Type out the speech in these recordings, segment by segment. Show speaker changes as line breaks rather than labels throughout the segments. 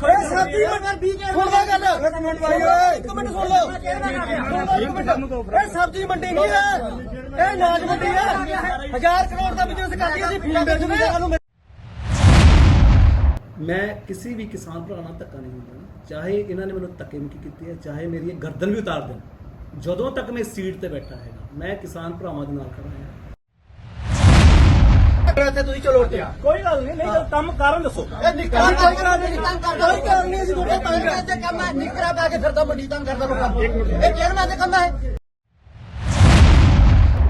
ਸਬਜ਼ੀ ਮੰਡੀ ਸੁਣਦਾ ਗੱਲ। ਇੱਕ ਮਿੰਟ ਭਾਈ ਓਏ। ਇੱਕ ਮਿੰਟ ਸੁਣ ਲਓ। ਇੱਕ ਮਿੰਟ ਇਹ ਸਬਜ਼ੀ ਮੰਡੀ ਨਹੀਂ ਹੈ। ਇਹ ਨਾਜ ਮੰਡੀ ਹੈ। ਹਜ਼ਾਰ ਕਰੋੜ ਦਾ ਬਿਜ਼ਨਸ ਕਰਦੀ ਅਸੀਂ ਫੀਡਾ ਵੇਚਦੇ ਸਾਨੂੰ
ਮੈਂ ਕਿਸੇ ਵੀ ਕਿਸਾਨ ਭਰਾ ਨਾਲ ਧੱਕਾ ਨਹੀਂ ਹੁੰਦਾ। ਚਾਹੇ ਇਹਨਾਂ ਨੇ ਮੈਨੂੰ ਧੱਕੇ ਮੁੱਕੀ ਕੀਤੀ ਹੈ ਚਾਹੇ ਮੇਰੀ ਗਰਦਨ ਵੀ ਉਤਾਰ ਦੇਣ। ਜਦੋਂ ਤੱਕ ਮੈਂ ਸੀਟ ਤੇ ਬੈਠਾ ਹੈਗਾ ਮੈਂ ਕਿਸਾਨ ਭਰਾਵਾਂ ਦੇ ਨਾਲ ਖੜਾ ਹਾਂ।
ਤੇ ਤੁਸੀਂ ਚਲੋ ਉੱਤੇ
ਕੋਈ ਗੱਲ ਨਹੀਂ ਨਹੀਂ ਕੰਮ ਕਾਰਨ ਦੱਸੋ।
ਇਹ ਨਿਕਲ ਕੋਈ ਕਰਾ ਨਹੀਂ ਕੋਈ ਕਾਰਨ ਨਹੀਂ ਅਸੀਂ ਤੁਹਾਡੇ ਤੰਗ ਤੇ ਕੰਮ ਹੈ ਨਿਕਰਾ ਪਾ ਕੇ ਫਿਰਦਾ ਮੰਡੀ ਤੰਗ ਕਰਦਾ ਲੋਕਾਂ ਨੂੰ। ਇਹ ਚੇਅਰਮੈਨ ਦੇ ਕੰਮ ਹੈ।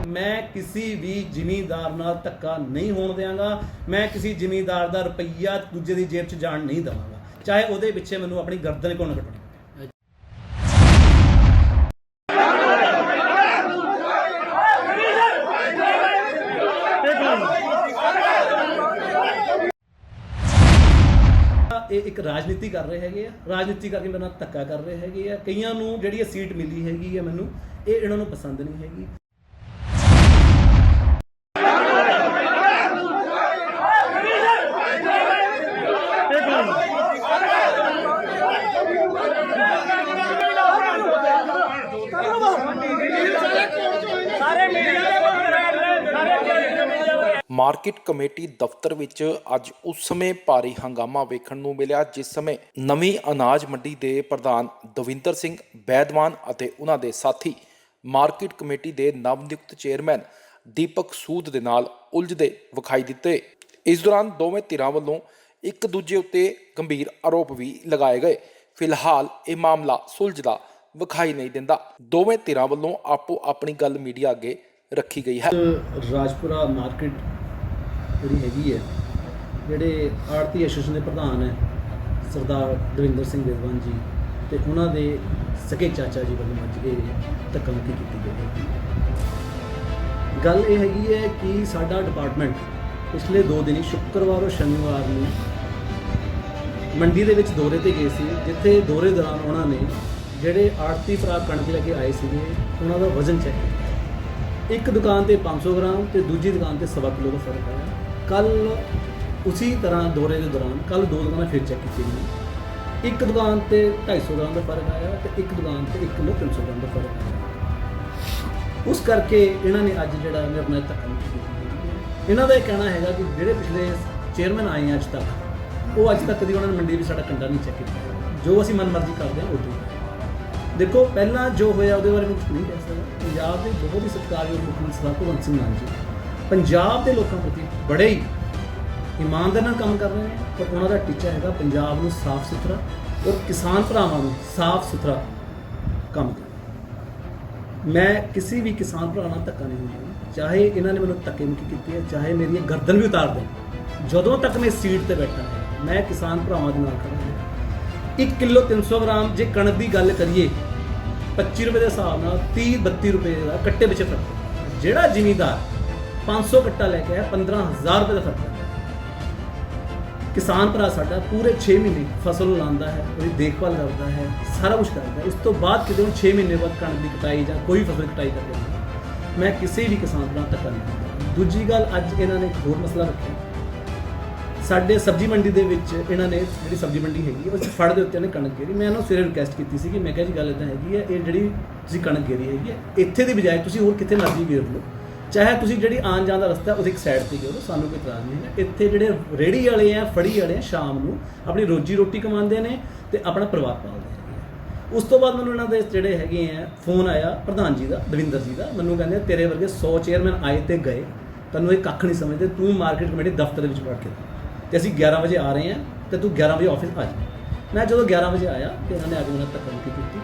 ਮੈਂ ਕਿਸੇ ਵੀ ਜ਼ਿਮੀਂਦਾਰ ਨਾਲ ਧੱਕਾ ਨਹੀਂ ਹੋਣ ਦਿਆਂਗਾ। ਮੈਂ ਕਿਸੇ ਜ਼ਿਮੀਂਦਾਰ ਦਾ ਰੁਪਈਆ ਦੂਜੇ ਦੀ ਜੇਬ 'ਚ ਜਾਣ ਨਹੀਂ ਦਵਾਂਗਾ। ਚਾਹੇ ਉਹਦੇ ਪਿੱਛੇ ਮੈਨੂੰ ਆਪਣੀ ਗਰਦਨ ਨਾ ਕੱਟਣੀ ਇਹ ਇੱਕ ਰਾਜਨੀਤੀ ਕਰ ਰਹੇ ਹੈਗੇ ਆ। ਰਾਜਨੀਤੀ ਕਰਕੇ ਮੇਰੇ ਨਾਲ ਧੱਕਾ ਕਰ ਰਹੇ ਹੈਗੇ ਆ। ਕਈਆਂ ਨੂੰ ਜਿਹੜੀ ਇਹ ਸੀਟ ਮਿਲੀ ਹੈਗੀ ਆ ਮੈਨੂੰ, ਇਹ ਇਹਨਾਂ ਨੂੰ ਪਸੰਦ ਨਹੀਂ ਹੈਗੀ
ਸਾਰੇ ਮੀਡੀਆ ਦੇ ਬੰਦੇ ਸਾਰੇ ਮੀਡੀਆ
ਮਾਰਕੀਟ ਕਮੇਟੀ ਦਫ਼ਤਰ ਵਿੱਚ ਅੱਜ ਉਸ ਸਮੇਂ ਭਾਰੀ ਹੰਗਾਮਾ ਵੇਖਣ ਨੂੰ ਮਿਲਿਆ, ਜਿਸ ਸਮੇਂ ਨਵੀਂ ਅਨਾਜ ਮੰਡੀ ਦੇ ਪ੍ਰਧਾਨ ਦਵਿੰਦਰ ਸਿੰਘ ਬੈਦਵਾਨ ਅਤੇ ਉਹਨਾਂ ਦੇ ਸਾਥੀ ਮਾਰਕੀਟ ਕਮੇਟੀ ਦੇ ਨਵ-ਨਿਯੁਕਤ ਚੇਅਰਮੈਨ ਦੀਪਕ ਸੂਦ ਦੇ ਨਾਲ ਉਲਝਦੇ ਵਿਖਾਈ ਦਿੱਤੇ। ਇਸ ਦੌਰਾਨ ਦੋਵੇਂ ਧਿਰਾਂ ਵੱਲੋਂ ਇੱਕ ਦੂਜੇ ਉੱਤੇ ਗੰਭੀਰ ਆਰੋਪ ਵੀ ਲਗਾਏ ਗਏ। ਫਿਲਹਾਲ ਇਹ ਮਾਮਲਾ ਸੁਲਝਦਾ ਵਿਖਾਈ ਨਹੀਂ ਦਿੰਦਾ। ਦੋਵੇਂ ਧਿਰਾਂ ਵੱਲੋਂ ਆਪੋ ਆਪਣੀ ਗੱਲ ਮੀਡੀਆ ਅੱਗੇ ਰੱਖੀ ਗਈ ਹੈ।
ਰਾਜਪੁਰਾ ਮਾਰਕੀਟ ਜਿਹੜੀ ਹੈਗੀ ਹੈ, ਜਿਹੜੇ ਆੜਤੀ ਐਸੋਸੀਏਸ਼ਨ ਦੇ ਪ੍ਰਧਾਨ ਹੈ, ਸਰਦਾਰ ਦਵਿੰਦਰ ਸਿੰਘ ਵਿਦਵਾਨ ਜੀ ਤੇ ਉਹਨਾਂ ਦੇ ਸਕੇ ਚਾਚਾ ਜੀ ਵੱਲੋਂ ਅੱਜ ਇਹ ਧੱਕਾਮੁੱਕੀ ਕੀਤੀ ਗਈ ਗੱਲ ਇਹ ਹੈਗੀ ਹੈ ਕਿ ਸਾਡਾ ਡਿਪਾਰਟਮੈਂਟ ਪਿਛਲੇ 2 ਦਿਨੀ ਸ਼ੁੱਕਰਵਾਰ ਔਰ ਸ਼ਨੀਵਾਰ ਨੂੰ ਮੰਡੀ ਦੇ ਵਿੱਚ ਦੌਰੇ ਤੇ ਗਏ ਸੀ, ਜਿੱਥੇ ਦੌਰੇ ਦੌਰਾਨ ਉਹਨਾਂ ਨੇ ਜਿਹੜੇ ਆੜਤੀ ਭਰਾ ਕਣਕ ਲੈ ਕੇ ਆਏ ਸੀਗੇ, ਉਹਨਾਂ ਦਾ ਵਜ਼ਨ ਚੈੱਕ ਕੀਤਾ। ਇੱਕ ਦੁਕਾਨ ਤੇ 500 ਗ੍ਰਾਮ ਤੇ ਦੂਜੀ ਦੁਕਾਨ ਤੇ ਸਵਾ ਕਿਲੋ ਦਾ ਫ਼ਰਕ ਆਇਆ। ਕੱਲ ਉਸੇ ਤਰ੍ਹਾਂ ਦੌਰੇ ਦੇ ਦੌਰਾਨ, ਕੱਲ ਦੋ ਦੁਕਾਨਾਂ ਫਿਰ ਚੈੱਕ ਕੀਤੀਆਂ ਗਈਆਂ ਇੱਕ ਦੁਕਾਨ ਤੇ 250 ਗ੍ਰਾਮ ਦਾ ਫ਼ਰਕ ਆਇਆ ਤੇ ਇੱਕ ਦੁਕਾਨ ਤੇ 1 ਕਿਲੋ 300 ਗ੍ਰਾਮ ਦਾ ਫ਼ਰਕ ਆਇਆ। ਉਸ ਕਰਕੇ ਇਹਨਾਂ ਨੇ ਅੱਜ ਜਿਹੜਾ ਮੇਰੇ ਨਾਲ ਧੱਕਾ ਮੁੱਕੀ ਇਹਨਾਂ ਦਾ ਇਹ ਕਹਿਣਾ ਹੈਗਾ ਕਿ ਜਿਹੜੇ ਪਿਛਲੇ ਚੇਅਰਮੈਨ ਆਏ ਆ ਅੱਜ ਤੱਕ, ਉਹ ਅੱਜ ਤੱਕ ਦੀ ਉਹਨਾਂ ਨੇ ਮੰਡੀ ਵਿੱਚ ਸਾਡਾ ਕੰਡਾ ਨਹੀਂ ਚੈੱਕ ਕੀਤਾ। ਜੋ ਅਸੀਂ ਮਨਮਰਜ਼ੀ ਕਰਦੇ ਹਾਂ ਉਦੋਂ ਦੇਖੋ, ਪਹਿਲਾਂ ਜੋ ਹੋਇਆ ਉਹਦੇ ਬਾਰੇ ਮੈਂ ਕੁਝ ਨਹੀਂ ਕਹਿ ਸਕਦਾ। ਪੰਜਾਬ ਦੇ ਬਹੁਤ ਹੀ ਸਤਿਕਾਰਯੋਗ ਮੁੱਖ ਮੰਤਰੀ ਸਰਦਾਰ ਭਗਵੰਤ ਸਿੰਘ ਮਾਨ ਜੀ ਪੰਜਾਬ ਦੇ ਲੋਕਾਂ ਪ੍ਰਤੀ ਬੜੇ ਹੀ ਇਮਾਨਦਾਰ ਨਾਲ ਕੰਮ ਕਰ ਰਹੇ ਨੇ ਪਰ ਉਹਨਾਂ ਦਾ ਟੀਚਾ ਹੈਗਾ ਪੰਜਾਬ ਨੂੰ ਸਾਫ਼ ਸੁਥਰਾ ਔਰ ਕਿਸਾਨ ਭਰਾਵਾਂ ਨੂੰ ਸਾਫ਼ ਸੁਥਰਾ ਕੰਮ ਕਰਨਾ। ਮੈਂ ਕਿਸੇ ਵੀ ਕਿਸਾਨ ਭਰਾ ਨਾਲ ਧੱਕਾ ਨਹੀਂ ਹੁੰਦਾ। ਚਾਹੇ ਇਹਨਾਂ ਨੇ ਮੈਨੂੰ ਧੱਕੇ ਮੁੱਕੀ ਕੀਤੀ ਹੈ, ਚਾਹੇ ਮੇਰੀ ਗਰਦਨ ਵੀ ਉਤਾਰ ਦੇਣ। ਜਦੋਂ ਤੱਕ ਮੈਂ ਸੀਟ ਤੇ ਬੈਠਾ ਮੈਂ ਕਿਸਾਨ ਭਰਾਵਾਂ ਦੇ ਨਾਲ ਖੜਾ ਹਾਂ। 1 ਕਿਲੋ 300 ਗ੍ਰਾਮ ਜੇ ਕਣਕ ਦੀ ਗੱਲ ਕਰੀਏ 25 ਰੁਪਏ ਦੇ ਹਿਸਾਬ ਨਾਲ 30 32 ਰੁਪਏ ਦਾ ਕੱਟੇ ਵਿੱਚ ਫ਼ਰਕ। ਜਿਹੜਾ ਜ਼ਿਮੀਦਾਰ 500 ਕੱਟਾ ਲੈ ਕੇ ਆਇਆ 15000 ਰੁਪਏ ਦਾ ਖਰਚਾ ਕਿਸਾਨ ਭਰਾ ਸਾਡਾ ਪੂਰੇ 6 ਮਹੀਨੇ ਫਸਲ ਨੂੰ ਲਾਉਂਦਾ ਹੈ ਉਹਦੀ ਦੇਖਭਾਲ ਕਰਦਾ ਹੈ ਸਾਰਾ ਕੁਝ ਕਰਦਾ ਹੈ। ਉਸ ਤੋਂ ਬਾਅਦ ਕਿਤੇ ਹੁਣ 6 ਮਹੀਨੇ ਬਾਅਦ ਕਣਕ ਦੀ ਕਟਾਈ ਜਾਂ ਕੋਈ ਫਸਲ ਕਟਾਈ ਕਰਦੇ ਹਨ ਮੈਂ ਕਿਸੇ ਵੀ ਕਿਸਾਨ ਭਰਾ ਨਾਲ ਧੱਕਾ ਨਹੀਂ ਕਰਦਾ। ਦੂਜੀ ਗੱਲ ਅੱਜ ਇਹਨਾਂ ਨੇ ਇੱਕ ਹੋਰ ਮਸਲਾ ਰੱਖਿਆ। ਸਾਡੇ ਸਬਜ਼ੀ ਮੰਡੀ ਦੇ ਵਿੱਚ ਇਹਨਾਂ ਨੇ ਜਿਹੜੀ ਸਬਜ਼ੀ ਮੰਡੀ ਹੈਗੀ ਹੈ, ਉਸ ਫੜ ਦੇ ਉੱਤੇ ਇਹਨੇ ਕਣਕ ਗੇਰੀ। ਮੈਂ ਇਹਨਾਂ ਨੂੰ ਸਵੇਰੇ ਰਿਕੁਐਸਟ ਕੀਤੀ ਸੀ ਕਿ ਮੈਂ ਕਿਹਾ ਜੀ ਗੱਲ ਇਦਾਂ ਹੈਗੀ ਹੈ ਇਹ ਜਿਹੜੀ ਤੁਸੀਂ ਕਣਕ ਗੇਰੀ ਹੈਗੀ ਹੈ ਇੱਥੇ ਦੀ ਬਜਾਏ ਤੁਸੀਂ ਹੋਰ ਕਿਤੇ ਮਰਜ਼ੀ ਗੇਰ ਲਓ ਚਾਹੇ ਤੁਸੀਂ ਜਿਹੜੀ ਆਉਣ ਜਾਣ ਦਾ ਰਸਤਾ ਉਹਦੇ ਇੱਕ ਸਾਈਡ ਤੇ ਗੇਰੋ ਸਾਨੂੰ ਕੋਈ ਇਤਰਾਜ਼ ਨਹੀਂ ਹੈ। ਇੱਥੇ ਜਿਹੜੇ ਰੇੜੀ ਵਾਲੇ ਆ, ਫੜੀ ਵਾਲੇ ਆ, ਸ਼ਾਮ ਨੂੰ ਆਪਣੀ ਰੋਜੀ ਰੋਟੀ ਕਮਾਉਂਦੇ ਨੇ ਤੇ ਆਪਣਾ ਪਰਿਵਾਰ ਪਾਲਦੇ ਨੇ। ਉਸ ਤੋਂ ਬਾਅਦ ਮੈਨੂੰ ਇਹਨਾਂ ਦੇ ਜਿਹੜੇ ਹੈਗੇ ਆ ਫੋਨ ਆਇਆ ਪ੍ਰਧਾਨ ਜੀ ਦਾ, ਦਵਿੰਦਰ ਜੀ ਦਾ। ਮੈਨੂੰ ਕਹਿੰਦੇ ਤੇਰੇ ਵਰਗੇ 100 ਚੇਅਰਮੈਨ ਆਏ ਤੇ ਗਏ। ਤੈਨੂੰ ਇਹ ਕੱਖ ਨਹੀਂ ਸਮਝਦੇ, ਤੂੰ ਮਾਰਕੀਟ ਕਮੇਟੀ ਦਫ਼ਤਰ ਦੇ ਵਿੱਚ ਵੜ ਕੇ ਦੇ। ਤੇ ਅਸੀਂ 11 ਵਜੇ ਆ ਰਹੇ ਹਾਂ ਤੇ ਤੂੰ 11 ਵਜੇ ਆਫਿਸ ਆ ਜਾ। ਮੈਂ ਜਦੋਂ 11 ਵਜੇ ਆਇਆ ਤੇ ਇਹਨਾਂ ਨੇ ਅੱਜ ਮੈਨੂੰ ਤੱਕ ਕੀਤੀ।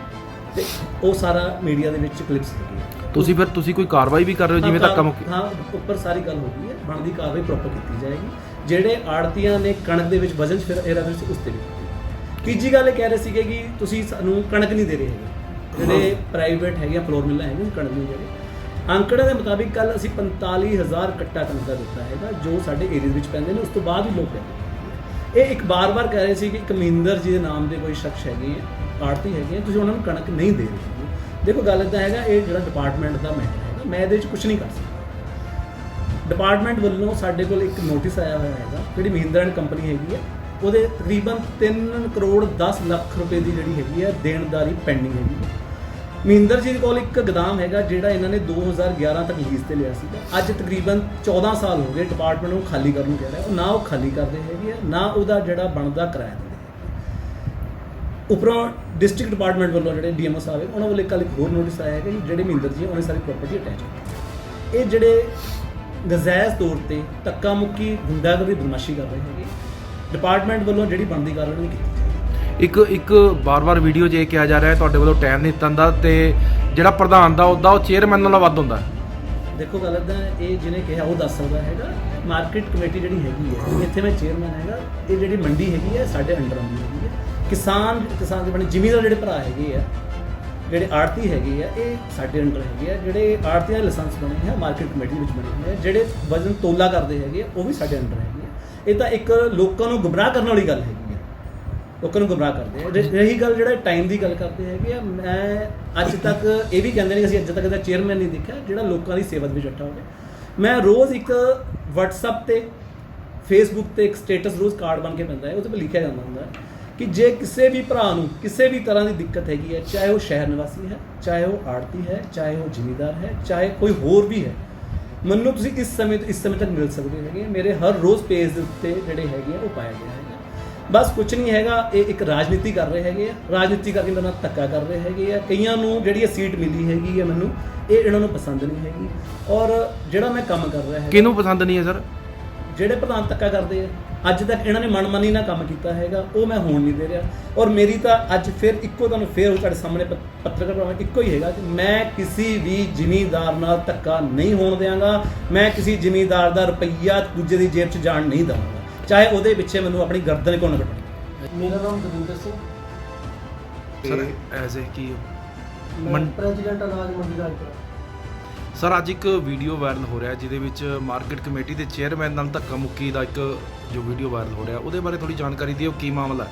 ਤੇ ਉਹ ਸਾਰਾ ਮੀਡੀਆ ਦੇ ਵਿੱਚ ਕਲਿੱਪਸ ਲੱਗੀ
ਤੁਸੀਂ ਫਿਰ ਤੁਸੀਂ ਕੋਈ ਕਾਰਵਾਈ ਵੀ ਕਰ ਰਹੇ ਹੋ ਜਿਵੇਂ ਧੱਕਾ ਮੁੱਕੀ
ਹਾਂ ਉੱਪਰ ਸਾਰੀ ਗੱਲ ਹੋ ਗਈ ਹੈ। ਬਣਦੀ ਕਾਰਵਾਈ ਪ੍ਰੋਪਰ ਕੀਤੀ ਜਾਏਗੀ। ਜਿਹੜੇ ਆੜਤੀਆਂ ਨੇ ਕਣਕ ਦੇ ਵਿੱਚ ਵਜਨ ਫਿਰ ਇਹ ਰਫਲ ਉਸ ਤੇ ਵੀ। ਤੀਜੀ ਗੱਲ ਇਹ ਕਹਿ ਰਹੇ ਸੀਗੇ ਕਿ ਤੁਸੀਂ ਸਾਨੂੰ ਕਣਕ ਨਹੀਂ ਦੇ ਰਹੇ ਹੈਗੇ। ਜਿਹੜੇ ਪ੍ਰਾਈਵੇਟ ਹੈਗੇ ਫਲੋਰ ਮਿਲਾਂ ਹੈਗੇ ਕਣਕ ਨਹੀਂ ਦੇ ਰਹੇ। ਅੰਕੜੇ ਦੇ ਮੁਤਾਬਿਕ ਕੱਲ ਅਸੀਂ 45000 ਕੱਟਾ ਕਣਕ ਦਾ ਦਿੱਤਾ ਹੈਗਾ ਜੋ ਸਾਡੇ ਏਰੀਆ ਵਿੱਚ ਪੈਂਦੇ ਨੇ। ਉਸ ਤੋਂ ਬਾਅਦ ਵੀ ਲੋਕ। ਇਹ ਇੱਕ ਬਾਰ-ਬਾਰ ਕਹਿ ਰਹੇ ਸੀ ਕਿ ਇੱਕ ਮਹਿੰਦਰ ਜੀ ਦੇ ਨਾਮ ਦੇ ਕੋਈ ਸ਼ਖਸ ਹੈਗੇ ਆ। ਆੜਤੀ ਹੈਗੇ ਆ, ਤੁਸੀਂ ਉਹਨਾਂ ਨੂੰ ਕਣਕ ਨਹੀਂ ਦੇ ਰਹੇ ਦੇਖੋ ਗੱਲ ਇਦਾਂ ਹੈਗਾ ਇਹ ਜਿਹੜਾ ਡਿਪਾਰਟਮੈਂਟ ਦਾ ਮੈਟਰ ਹੈਗਾ ਮੈਂ ਇਹਦੇ ਵਿੱਚ ਕੁਝ ਨਹੀਂ ਕਰ ਸਕਦਾ। ਡਿਪਾਰਟਮੈਂਟ ਵੱਲੋਂ ਸਾਡੇ ਕੋਲ ਇੱਕ ਨੋਟਿਸ ਆਇਆ ਹੋਇਆ ਹੈਗਾ ਜਿਹੜੀ ਮਹਿੰਦਰਾ ਐਂਡ ਕੰਪਨੀ ਹੈਗੀ ਹੈ ਉਹਦੇ ਤਕਰੀਬਨ 3 ਕਰੋੜ 10 ਲੱਖ ਰੁਪਏ ਦੀ ਜਿਹੜੀ ਹੈਗੀ ਹੈ ਦੇਣਦਾਰੀ ਪੈਂਡਿੰਗ ਹੈਗੀ ਹੈ ਮਹਿੰਦਰ ਜੀ ਕੋਲ ਇੱਕ ਗਦਾਮ ਹੈਗਾ ਜਿਹੜਾ ਇਹਨਾਂ ਨੇ 2011 ਤੱਕ ਲੀਜ਼ ਤੇ ਲਿਆ ਸੀਗਾ। ਅੱਜ ਤਕਰੀਬਨ 14 ਸਾਲ ਹੋ ਗਏ ਡਿਪਾਰਟਮੈਂਟ ਨੂੰ ਖਾਲੀ ਕਰਨ ਨੂੰ ਕਹਿ ਰਿਹਾ। ਉਹ ਨਾ ਉਹ ਖਾਲੀ ਕਰਦੇ ਹੈਗੇ ਆ ਨਾ ਉਹਦਾ ਜਿਹੜਾ ਬਣਦਾ ਕਿਰਾਇਆ ਉੱਪਰੋਂ ਡਿਸਟ੍ਰਿਕਟ ਡਿਪਾਰਟਮੈਂਟ ਵੱਲੋਂ ਜਿਹੜੇ ਡੀਐਮਓ ਸਾਹਿਬ ਹੈ ਉਹਨਾਂ ਵੱਲੋਂ ਕੱਲ ਇੱਕ ਹੋਰ ਨੋਟਿਸ ਆਇਆ ਹੈ ਕਿ ਜਿਹੜੇ ਮਹਿੰਦਰ ਜੀ ਉਹਨੇ ਸਾਰੀ ਪ੍ਰਾਪਰਟੀ ਅਟੈਚ ਕੀਤੀ ਇਹ ਜਿਹੜੇ ਨਜਾਇਜ਼ ਤੌਰ ਤੇ ਧੱਕਾ ਮੁੱਕੀ ਗੁੰਡਾਗਰਦੀ ਬਦਮਾਸ਼ੀ ਕਰ ਰਹੇ ਹੈਗੇ ਡਿਪਾਰਟਮੈਂਟ ਵੱਲੋਂ ਜਿਹੜੀ ਬਣਦੀ ਕਾਰਵਾਈ ਨਹੀਂ ਕੀਤੀ।
ਇੱਕ ਇੱਕ ਬਾਰ-ਬਾਰ ਵੀਡੀਓ 'ਚ ਇਹ ਕਿਹਾ ਜਾ ਰਿਹਾ ਹੈ ਤੁਹਾਡੇ ਵੱਲੋਂ ਟਾਈਮ ਨਹੀਂ ਦਿੱਤਾ ਜਾਂਦਾ ਤੇ ਜਿਹੜਾ ਪ੍ਰਧਾਨ ਦਾ ਉਹਦਾ ਉਹ ਚੇਅਰਮੈਨ ਨਾਲੋਂ ਵੱਧ ਹੁੰਦਾ ਹੈ।
ਦੇਖੋ ਗੱਲ ਇਦਾਂ ਹੈ, ਇਹ ਜਿਹਨੇ ਕਿਹਾ ਉਹ ਦੱਸ ਸਕਦਾ ਹੈਗਾ ਮਾਰਕੀਟ ਕਮੇਟੀ ਜਿਹੜੀ ਹੈਗੀ ਹੈ ਇੱਥੇ ਮੈਂ ਚੇਅਰਮੈਨ ਹੈਗਾ ਇਹ ਜਿਹੜੀ ਮੰਡੀ ਹੈਗੀ ਹੈ ਸਾਡੇ ਅੰਡਰ ਆਉਂਦੀ ਹੈਗੀ ਹੈ ਕਿਸਾਨ ਕਿਸਾਨ ਦੇ ਬਣੇ ਜ਼ਿਮੀਂਦਾਰ ਜਿਹੜੇ ਭਰਾ ਹੈਗੇ ਆ, ਜਿਹੜੇ ਆੜਤੀ ਹੈਗੇ ਆ, ਇਹ ਸਾਡੇ ਅੰਡਰ ਹੈਗੇ ਆ, ਜਿਹੜੇ ਆੜਤੀਆਂ ਦੇ ਲਾਇਸੈਂਸ ਬਣੇ ਆ, ਮਾਰਕੀਟ ਕਮੇਟੀ ਵਿੱਚ ਬਣੇ ਹੋਏ ਆ, ਜਿਹੜੇ ਵਜ਼ਨ ਤੋਲਾ ਕਰਦੇ ਹੈਗੇ ਆ, ਉਹ ਵੀ ਸਾਡੇ ਅੰਡਰ ਹੈਗੇ ਆ। ਇਹ ਤਾਂ ਇੱਕ ਲੋਕਾਂ ਨੂੰ ਗੁੰਮਰਾਹ ਕਰਨ ਵਾਲੀ ਗੱਲ ਹੈਗੀ ਹੈ ਲੋਕਾਂ ਨੂੰ ਗੁੰਮਰਾਹ ਕਰਦੇ ਆ। ਰਹੀ ਗੱਲ ਜਿਹੜਾ ਟਾਈਮ ਦੀ ਗੱਲ ਕਰਦੇ ਹੈਗੇ ਆ, ਮੈਂ ਅੱਜ ਤੱਕ ਇਹ ਵੀ ਕਹਿੰਦੇ ਨੇ ਕਿ ਅਸੀਂ ਅੱਜ ਤੱਕ ਦਾ ਚੇਅਰਮੈਨ ਨਹੀਂ ਦੇਖਿਆ, ਜਿਹੜਾ ਲੋਕਾਂ ਦੀ ਸੇਵਾ ਦੇ ਵਿੱਚ ਡਟਾ ਹੋਵੇ। ਮੈਂ ਰੋਜ਼ ਇੱਕ WhatsApp ਤੇ, Facebook ਤੇ ਇੱਕ ਸਟੇਟਸ ਰੋਜ਼ ਕਾਰਡ ਬਣ ਕੇ ਪੈਂਦਾ ਹੈ, ਉਹਦੇ 'ਤੇ ਲਿਖਿਆ ਜਾਂਦਾ ਹੁੰਦਾ ਹੈ। ਕਿ ਜੇ ਕਿਸੇ ਵੀ ਭਰਾ ਨੂੰ ਕਿਸੇ ਵੀ ਤਰ੍ਹਾਂ ਦੀ ਦਿੱਕਤ ਹੈਗੀ ਹੈ, ਚਾਹੇ ਉਹ ਸ਼ਹਿਰ ਨਿਵਾਸੀ ਹੈ, ਚਾਹੇ ਉਹ ਆੜਤੀ ਹੈ, ਚਾਹੇ ਉਹ ਜ਼ਿਮੀਦਾਰ ਹੈ, ਚਾਹੇ ਕੋਈ ਹੋਰ ਵੀ ਹੈ, ਮੈਨੂੰ ਤੁਸੀਂ ਇਸ ਸਮੇਂ ਤੋਂ ਇਸ ਸਮੇਂ ਤੱਕ ਮਿਲ ਸਕਦੇ ਹੈਗੇ। ਮੇਰੇ ਹਰ ਰੋਜ਼ ਪੇਜ ਦੇ ਉੱਤੇ ਜਿਹੜੇ ਹੈਗੇ ਆ, ਉਹ ਪਾਇਆ ਗਿਆ ਹੈਗਾ। ਬਸ ਕੁਝ ਨਹੀਂ ਹੈਗਾ, ਇਹ ਇੱਕ ਰਾਜਨੀਤੀ ਕਰ ਰਹੇ ਹੈਗੇ ਆ। ਰਾਜਨੀਤੀ ਕਰਕੇ ਮੇਰੇ ਨਾਲ ਧੱਕਾ ਕਰ ਰਹੇ ਹੈਗੇ ਆ। ਕਈਆਂ ਨੂੰ ਜਿਹੜੀ ਇਹ ਸੀਟ ਮਿਲੀ ਹੈਗੀ ਆ ਮੈਨੂੰ, ਇਹ ਇਹਨਾਂ ਨੂੰ ਪਸੰਦ ਨਹੀਂ ਹੈਗੀ। ਔਰ ਜਿਹੜਾ ਮੈਂ ਕੰਮ ਕਰ ਰਿਹਾ ਹੈਗਾ
ਕਿਹਨੂੰ ਪਸੰਦ ਨਹੀਂ ਹੈ, ਸਰ?
ਜਿਹੜੇ ਪ੍ਰਧਾਨ ਧੱਕਾ ਕਰਦੇ ਆ ਅੱਜ ਤੱਕ ਇਹਨਾਂ ਨੇ ਮਨਮਾਨੀ ਨਾਲ ਕੰਮ ਕੀਤਾ ਹੈਗਾ ਉਹ ਮੈਂ ਹੋਣ ਨਹੀਂ ਦੇ ਰਿਹਾ। ਔਰ ਮੇਰੀ ਤਾਂ ਅੱਜ ਫਿਰ ਇੱਕੋ ਤੁਹਾਨੂੰ ਫਿਰ ਤੁਹਾਡੇ ਸਾਹਮਣੇ ਪੱਤਰਕਾਰ ਭਰਾਵਾਂ ਇੱਕੋ ਹੀ ਹੈਗਾ ਕਿ ਮੈਂ ਕਿਸੇ ਵੀ ਜ਼ਿਮੀਂਦਾਰ ਨਾਲ ਧੱਕਾ ਨਹੀਂ ਹੋਣ ਦਿਆਂਗਾ ਮੈਂ ਕਿਸੇ ਜ਼ਿਮੀਂਦਾਰ ਦਾ ਰੁਪਈਆ ਦੂਜੇ ਦੀ ਜੇਬ 'ਚ ਜਾਣ ਨਹੀਂ ਦਵਾਂਗਾ ਚਾਹੇ ਉਹਦੇ ਪਿੱਛੇ ਮੈਨੂੰ ਆਪਣੀ ਗਰਦਨ ਨਾ ਕੱਟਣੀ
ਮੇਰਾ ਨਾਮ Davinder Singh.
Sir as a ਕੀ?
ਮੈਂ ਪ੍ਰੈਜ਼ੀਡੈਂਟ ਅਨਾਜ ਮੰਡੀ ਰਾਜਪੁਰਾ
ਸਰ, ਅੱਜ ਇੱਕ ਵੀਡੀਓ ਵਾਇਰਲ ਹੋ ਰਿਹਾ ਜਿਹਦੇ ਵਿੱਚ ਮਾਰਕੀਟ ਕਮੇਟੀ ਦੇ ਚੇਅਰਮੈਨ ਨਾਲ ਧੱਕਾ ਮੁੱਕੀ ਦਾ ਇੱਕ ਜੋ ਵੀਡੀਓ ਵਾਇਰਲ ਹੋ ਰਿਹਾ, ਉਹਦੇ ਬਾਰੇ ਥੋੜੀ ਜਾਣਕਾਰੀ ਦਿਓ, ਕੀ ਮਾਮਲਾ ਹੈ?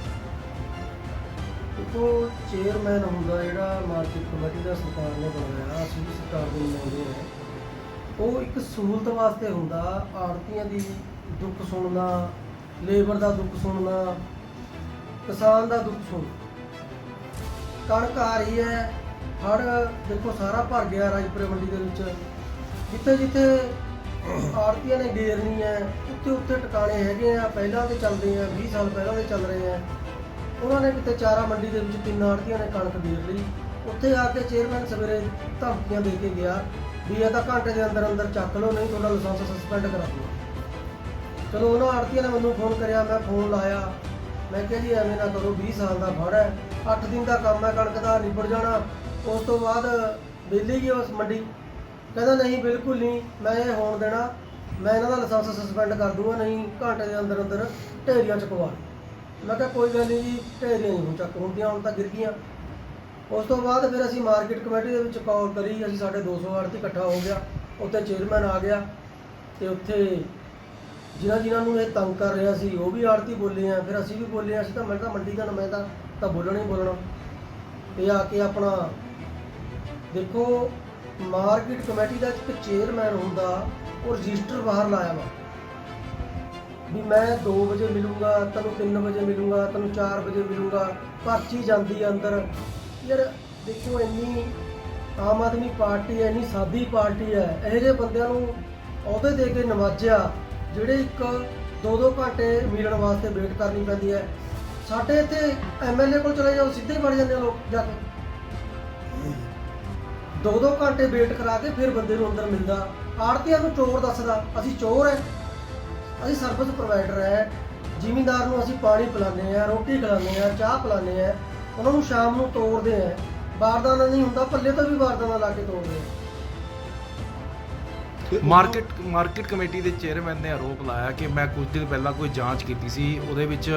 ਦੇਖੋ ਚੇਅਰਮੈਨ ਹੁੰਦਾ ਜਿਹੜਾ ਮਾਰਕੀਟ ਕਮੇਟੀ ਦਾ ਸਰਕਾਰ ਨੇ ਬਣਾਇਆ, ਅਸੀਂ ਵੀ ਸਰਕਾਰ ਦੇ ਨੁਮਾਇੰਦੇ ਹਾਂ ਉਹ ਇੱਕ ਸਹੂਲਤ ਵਾਸਤੇ ਹੁੰਦਾ, ਆੜਤੀਆਂ ਦੀ ਦੁੱਖ ਸੁਣਨਾ ਲੇਬਰ ਦਾ ਦੁੱਖ ਸੁਣਨਾ, ਕਿਸਾਨ ਦਾ ਦੁੱਖ ਸੁਣਨਾ। ਕਣਕ ਆ ਰਹੀ ਹੈ ਹੜ ਦੇਖੋ ਸਾਰਾ ਭਰ ਗਿਆ ਰਾਜਪੁਰੇ ਮੰਡੀ ਦੇ ਵਿੱਚ। ਜਿੱਥੇ ਜਿੱਥੇ ਆੜਤੀਆਂ ਨੇ ਗੇਰਨੀ ਹੈ, ਉੱਥੇ ਉੱਥੇ ਟਿਕਾਣੇ ਹੈਗੇ ਆ, ਪਹਿਲਾਂ ਤੇ ਚੱਲਦੇ ਆ 20 ਸਾਲ ਪਹਿਲਾਂ ਦੇ ਚੱਲ ਰਹੇ ਆ। ਉਹਨਾਂ ਨੇ ਕਿਤੇ ਚਾਰਾ ਮੰਡੀ ਦੇ ਵਿੱਚ ਤਿੰਨ ਆੜਤੀਆਂ ਨੇ ਕਣਕ ਗੇਰ ਲਈ। ਉੱਥੇ ਆ ਕੇ ਚੇਅਰਮੈਨ ਸਵੇਰੇ ਧਮਕੀਆਂ ਦੇ ਕੇ ਗਿਆ ਵੀ ਇਹ ਤਾਂ ਘੰਟੇ ਦੇ ਅੰਦਰ ਅੰਦਰ ਚੱਕ ਲਓ, ਨਹੀਂ ਤੁਹਾਡਾ ਲਾਇਸੈਂਸ ਸਸਪੈਂਡ ਕਰਾ ਦੂੰਗਾ ਚਲੋ ਉਹਨਾਂ ਆੜਤੀਆਂ ਨੇ ਮੈਨੂੰ ਫੋਨ ਕਰਿਆ, ਮੈਂ ਫੋਨ ਲਾਇਆ। ਮੈਂ ਕਿਹਾ ਜੀ ਐਵੇਂ ਨਾ ਕਰੋ 20 ਸਾਲ ਦਾ ਫੜ ਹੈ 8 ਦਿਨ ਦਾ ਕੰਮ ਹੈ, ਕਣਕ ਦਾ ਨਿਬੜ ਜਾਣਾ। ਉਸ ਤੋਂ ਬਾਅਦ ਵਿਹਲੇ ਗਈ ਉਸ ਮੰਡੀ। ਕਹਿੰਦਾ, ਨਹੀਂ, ਬਿਲਕੁਲ ਨਹੀਂ, ਮੈਂ ਇਹ ਹੋਣ ਦੇਣਾ। ਮੈਂ ਇਹਨਾਂ ਦਾ ਲਾਇਸੈਂਸ ਸਸਪੈਂਡ ਕਰ ਦੂੰਗਾ, ਨਹੀਂ ਘੰਟੇ ਦੇ ਅੰਦਰ ਅੰਦਰ ਢੇਰੀਆਂ ਚੁਕਵਾ ਮੈਂ ਕਿਹਾ, ਕੋਈ ਗੱਲ ਨਹੀਂ ਜੀ, ਢੇਰੀਆਂ ਨਹੀਂ ਹੁਣ ਚੱਕ ਹੁੰਦੀਆਂ, ਹੁਣ ਤਾਂ ਗਿਰ ਗਈਆਂ। ਉਸ ਤੋਂ ਬਾਅਦ ਫਿਰ ਅਸੀਂ ਮਾਰਕੀਟ ਕਮੇਟੀ ਦੇ ਵਿੱਚ ਕਾਲ ਕਰੀ, ਅਸੀਂ ਸਾਡੇ 200 ਆੜਤੀ ਇਕੱਠਾ ਹੋ ਗਿਆ। ਉੱਥੇ ਚੇਅਰਮੈਨ ਆ ਗਿਆ ਤੇ ਉੱਥੇ ਜਿਨ੍ਹਾਂ ਜਿਨ੍ਹਾਂ ਨੂੰ ਇਹ ਤੰਗ ਕਰ ਰਿਹਾ ਸੀ, ਉਹ ਵੀ ਆੜਤੀ ਬੋਲੇ ਆ। ਫਿਰ ਅਸੀਂ ਵੀ ਬੋਲੇ ਆ, ਅਸੀਂ ਤਾਂ ਮੈਂ ਤਾਂ ਮੰਡੀ ਦਾ ਨੁਮਾਇੰਦਾ ਤਾਂ ਬੋਲਣਾ ਹੀ ਬੋਲਣਾ। ਤੇ ਆ ਕੇ ਆਪਣਾ ਦੇਖੋ, ਮਾਰਕੀਟ ਕਮੇਟੀ ਦਾ ਇੱਕ ਚੇਅਰਮੈਨ ਹੁੰਦਾ, ਉਹ ਰਜਿਸਟਰ ਬਾਹਰ ਲਾਇਆ ਵਾ। ਵੀ ਮੈਂ 2 ਵਜੇ ਮਿਲੂੰਗਾ ਤੈਨੂੰ 3 ਵਜੇ ਮਿਲੂੰਗਾ ਤੈਨੂੰ 4 ਵਜੇ ਮਿਲੂੰਗਾ, ਪਰਚੀ ਜਾਂਦੀ ਆ ਅੰਦਰ। ਯਾਰ, ਦੇਖੋ, ਇੰਨੀ ਆਮ ਆਦਮੀ ਪਾਰਟੀ ਹੈ, ਇੰਨੀ ਸਾਦੀ ਪਾਰਟੀ ਹੈ, ਇਹੋ ਜਿਹੇ ਬੰਦਿਆਂ ਨੂੰ ਅਹੁਦੇ ਦੇ ਕੇ ਨਵਾਜਿਆ, ਜਿਹੜੇ ਇੱਕ 2-2 ਘੰਟੇ ਮਿਲਣ ਵਾਸਤੇ ਵੇਟ ਕਰਨੀ ਪੈਂਦੀ ਹੈ। ਸਾਡੇ ਇੱਥੇ ਐਮਐਲਏ ਕੋਲ ਚਲੇ ਜਾਓ, ਸਿੱਧੇ ਹੀ ਵੜ ਜਾਂਦੇ ਆ ਲੋਕ ਜਾ ਕੇ। ਦੋ ਦੋ ਘੰਟੇ ਵੇਟ ਕਰਾ ਕੇ ਫਿਰ ਬੰਦੇ ਨੂੰ ਅੰਦਰ ਮਿਲਦਾ। ਆੜਤੀਆਂ ਨੂੰ ਚੋਰ ਦੱਸਦਾ ਅਸੀਂ ਚੋਰ ਹੈ ਅਸੀਂ ਸਰਵਿਸ ਪ੍ਰੋਵਾਈਡਰ ਹੈ ਜ਼ਿਮੀਂਦਾਰ ਨੂੰ ਅਸੀਂ ਪਾਣੀ ਪਿਲਾਉਂਦੇ ਆ ਰੋਟੀ ਖਿਲਾਉਂਦੇ ਆ ਚਾਹ ਪਿਲਾਉਂਦੇ ਆ। ਉਹਨਾਂ ਨੂੰ ਸ਼ਾਮ ਨੂੰ ਤੋੜਦੇ ਆ। ਬਾਰਦਾਨਾ ਨਹੀਂ ਹੁੰਦਾ ਪੱਲੇ ਤੋਂ ਵੀ ਬਾਰਦਾਨਾ ਲਾ ਕੇ ਤੋੜਦੇ ਆ।
ਮਾਰਕੀਟ ਮਾਰਕੀਟ ਕਮੇਟੀ ਦੇ ਚੇਅਰਮੈਨ ਨੇ ਆਰੋਪ ਲਾਇਆ ਕਿ ਮੈਂ ਕੁਝ ਦਿਨ ਪਹਿਲਾਂ ਕੋਈ ਜਾਂਚ ਕੀਤੀ ਸੀ। ਉਹਦੇ ਵਿੱਚ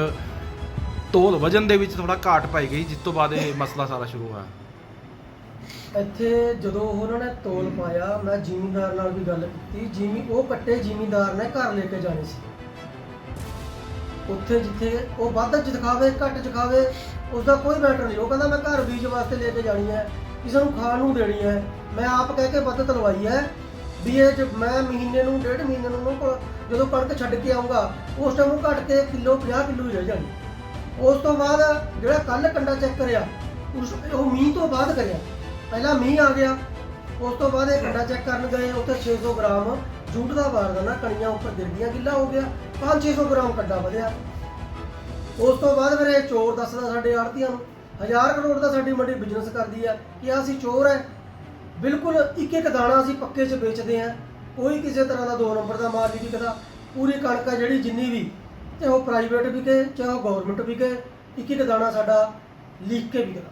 ਤੋਲ ਵਜਨ ਦੇ ਵਿੱਚ ਥੋੜਾ ਘਾਟ ਪਾਈ ਗਈ ਜਿਸ ਤੋਂ ਬਾਅਦ ਇਹ ਮਸਲਾ ਸਾਰਾ ਸ਼ੁਰੂ ਹੋਇਆ।
ਇੱਥੇ ਜਦੋਂ ਉਹਨਾਂ ਨੇ ਤੋਲ ਪਾਇਆ ਮੈਂ ਜ਼ਿਮੀਂਦਾਰ ਨਾਲ ਵੀ ਗੱਲ ਕੀਤੀ। ਜਿਮੀ ਉਹ ਕੱਟੇ ਜ਼ਿਮੀਂਦਾਰ ਨੇ ਘਰ ਲੈ ਕੇ ਜਾਣੇ ਸੀ। ਉੱਥੇ ਜਿੱਥੇ ਉਹ ਵੱਧ ਚ ਦਿਖਾਵੇ ਘੱਟ ਚ ਖਾਵੇ ਉਸ ਦਾ ਕੋਈ ਮੈਟਰ ਨਹੀਂ। ਉਹ ਕਹਿੰਦਾ ਮੈਂ ਘਰ ਬੀਜ ਵਾਸਤੇ ਲੈ ਕੇ ਜਾਣੀ ਹੈ। ਕਿਸੇ ਨੂੰ ਖਾਣ ਨੂੰ ਦੇਣੀ ਹੈ। ਮੈਂ ਆਪ ਕਹਿ ਕੇ ਬੱਤ ਤਲਵਾਈ ਹੈ। ਵੀ ਇਹ 'ਚ ਮੈਂ ਮਹੀਨੇ ਨੂੰ ਡੇਢ ਮਹੀਨੇ ਨੂੰ ਉਹਨਾਂ ਕੋਲ ਜਦੋਂ ਕਣਕ ਛੱਡ ਕੇ ਆਉਂਗਾ ਉਸ ਟਾਈਮ ਉਹ ਘਟ ਕੇ ਕਿਲੋ 50 ਕਿਲੋ ਹੀ ਰਹਿ ਜਾਣੀ। ਉਸ ਤੋਂ ਬਾਅਦ ਜਿਹੜਾ ਕੱਲ ਕੰਡਾ ਚੈੱਕ ਕਰਿਆ ਉਸ ਉਹ ਮੀਂਹ ਤੋਂ ਬਾਅਦ ਕਰਿਆ। ਪਹਿਲਾਂ ਮੀਂਹ ਆ ਗਿਆ, ਉਸ ਤੋਂ ਬਾਅਦ ਇਹ ਕੰਡਾ ਚੈੱਕ ਕਰਨ ਗਏ, ਉੱਥੇ 600 ਗ੍ਰਾਮ ਜੂਟ ਦਾ ਬਾਰਦਾਨਾ ਕਣੀਆਂ ਉੱਪਰ ਗਿਰਦੀਆਂ ਗਿੱਲਾ ਹੋ ਗਿਆ 5-600 ਗ੍ਰਾਮ ਕੰਡਾ ਵਧਿਆ। ਉਸ ਤੋਂ ਬਾਅਦ ਫਿਰ ਇਹ ਚੋਰ ਦੱਸਦਾ ਸਾਡੇ ਆੜਤੀਆਂ ਨੂੰ, ਹਜ਼ਾਰ ਕਰੋੜ ਦਾ ਸਾਡੀ ਮੰਡੀ ਬਿਜ਼ਨਸ ਕਰਦੀ ਆ, ਕਿ ਅਸੀਂ ਚੋਰ ਹੈ ਬਿਲਕੁਲ ਇੱਕ ਇੱਕ ਦਾਣਾ ਅਸੀਂ ਪੱਕੇ 'ਚ ਵੇਚਦੇ ਆ, ਕੋਈ ਕਿਸੇ ਤਰ੍ਹਾਂ ਦਾ ਦੋ ਨੰਬਰ ਦਾ ਮਾਲ ਨਹੀਂ ਵਿਕਦਾ। ਪੂਰੀ ਕਣਕ ਆ ਜਿਹੜੀ ਜਿੰਨੀ ਵੀ, ਤੇ ਉਹ ਪ੍ਰਾਈਵੇਟ ਵਿਕੇ, ਚਾਹੇ ਉਹ ਗਵਰਨਮੈਂਟ ਵਿਕੇ, ਇੱਕ ਇੱਕ ਦਾਣਾ ਸਾਡਾ ਲੀਕ ਕੇ ਵਿਕਦਾ।